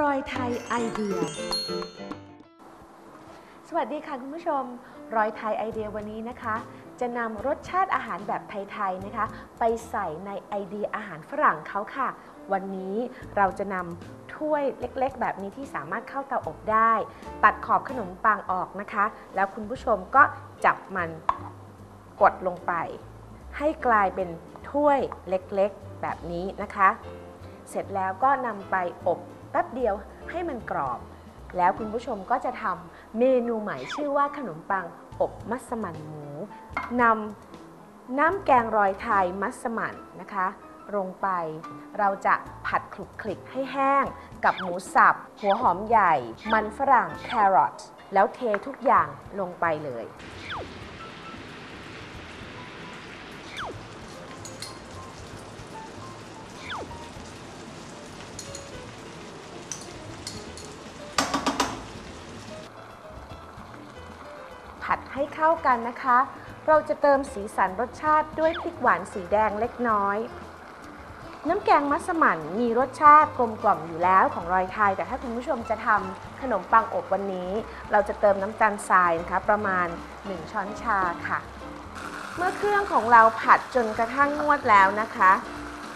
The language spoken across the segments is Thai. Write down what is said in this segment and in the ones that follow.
รอยไทยไอเดีย สวัสดีค่ะคุณผู้ชม รอยไทยไอเดียวันนี้นะคะ จะนำรสชาติอาหารแบบไทยๆนะคะ ไปใส่ในไอเดียอาหารฝรั่งเขาค่ะ วันนี้เราจะนำถ้วยเล็กๆ แบบนี้ที่สามารถเข้าเตาอบได้ ตัดขอบขนมปังออกนะคะ แล้วคุณผู้ชมก็จับมันกดลงไป ให้กลายเป็นถ้วยเล็กๆ แบบนี้นะคะ เสร็จแล้วก็นำไปอบแป๊บเดียวให้มันกรอบ แล้วคุณผู้ชมก็จะทำเมนูใหม่ชื่อว่าขนมปังอบมัสมั่นหมูนำน้ำแกงรอยไทยมัสมั่นนะคะลงไป เราจะผัดคลุกคลิกให้แห้ง กับหมูสับ หัวหอมใหญ่ มันฝรั่งแครอทแล้วเททุกอย่างลงไปเลย ผัดให้เข้ากันนะคะ เราจะเติมสีสันรสชาติด้วยพริกหวานสีแดงเล็กน้อย น้ำแกงมัสมั่นมีรสชาติกลมกล่อมอยู่แล้วของรอยไทย แต่ถ้าคุณผู้ชมจะทำขนมปังอบวันนี้ เราจะเติมน้ำตาลทรายนะคะประมาณ 1 ช้อนชาค่ะ เมื่อเครื่องของเราผัดจนกระทั่งงวดแล้วนะคะ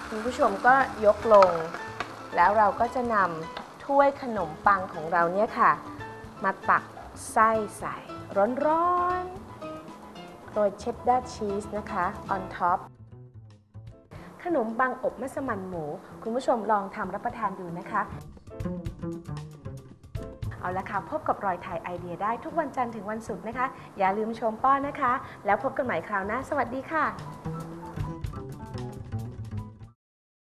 คุณผู้ชมก็ยกลง แล้วเราก็จะนำถ้วยขนมปังของเราเนี่ยค่ะ มาตัก ไส้ใส่ร้อนๆโรยเชดดาร์ชีสนะคะ on top ขนมปังอบมัสมั่นหมู คุณผู้ชมลองทำรับประทานดูนะคะ เอาละค่ะ พบกับรอยไทยไอเดียได้ทุกวันจันทร์ถึงวันศุกร์นะคะ อย่าลืมชมป้อนนะคะ แล้วพบกันใหม่คราวหน้า สวัสดีค่ะ